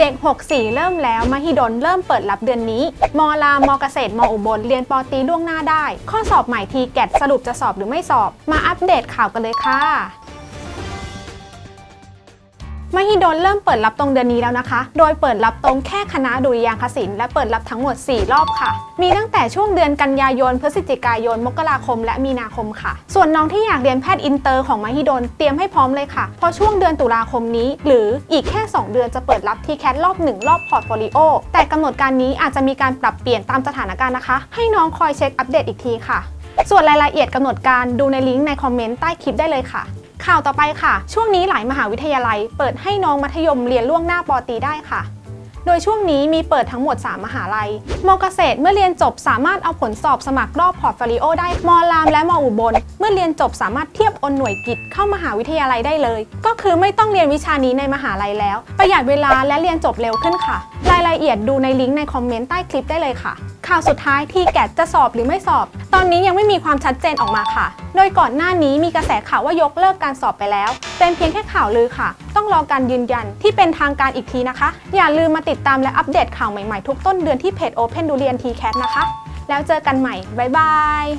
เด็ก64เริ่มแล้ว มหิดลเริ่มเปิดรับเดือนนี้ มอลาม อเกษตร มอุบล เรียนปอตีล่วงหน้าได้ ข้อสอบใหม่ทีแกดสรุปจะสอบหรือไม่สอบ มาอัปเดตข่าวกันเลยค่ะ มหิดลเริ่มเปิดรับตรงเดือนนี้แล้วนะคะ โดยเปิดรับตรงแค่คณะดุริยางคศิลป์และเปิดรับทั้งหมด 4 รอบค่ะ มีตั้งแต่ช่วงเดือนกันยายน พฤศจิกายน มกราคม และมีนาคมค่ะ ส่วนน้องที่อยากเรียนแพทย์อินเตอร์ของมหิดลเตรียมให้พร้อมเลยค่ะ เพราะช่วงเดือนตุลาคมนี้ หรืออีกแค่ 2 เดือนจะเปิดรับทีแครอบ 1 รอบพอร์ตโฟลิโอ แต่กำหนดการนี้อาจจะมีการปรับเปลี่ยนตามสถานการณ์นะคะ ให้น้องคอยเช็คอัปเดตอีกทีค่ะ ส่วนรายละเอียดกำหนดการดูในลิงก์ในคอมเมนต์ใต้คลิปได้เลยค่ะ ข่าวต่อไปค่ะ ช่วงนี้หลายมหาวิทยาลัย เปิดให้น้องมัธยมเรียนล่วงหน้าปอตีได้ค่ะ โดยช่วงนี้มีเปิดทั้งหมด 3 มหาลัย มเกษตรเมื่อเรียนจบสามารถเอาผลสอบสมัครรอบพอร์ตโฟลิโอได้ มอรามและมอุบล เมื่อเรียนจบสามารถเทียบอนหน่วยกิจเข้ามหาวิทยาลัยได้เลย ก็คือไม่ต้องเรียนวิชานี้ในมหาลัยแล้ว ประหยัดเวลาและเรียนจบเร็วขึ้นค่ะ รายละเอียดดูในลิงก์ในคอมเมนต์ใต้คลิปได้เลยค่ะ ข่าวสุดท้ายที่แกดจะสอบหรือไม่สอบ ตอนนี้ยังไม่มีความชัดเจนออกมาค่ะ โดยก่อนหน้านี้มีกระแสข่าวว่ายกเลิกการสอบไปแล้ว เป็นเพียงแค่ข่าวลือค่ะ ต้องรอการยืนยันที่เป็นทางการอีกทีนะคะ อย่าลืมมาติดตามและอัปเดตข่าวใหม่ๆ ทุกต้นเดือนที่เพจ Open Durian TCAT นะคะ แล้วเจอกันใหม่ บ๊ายบาย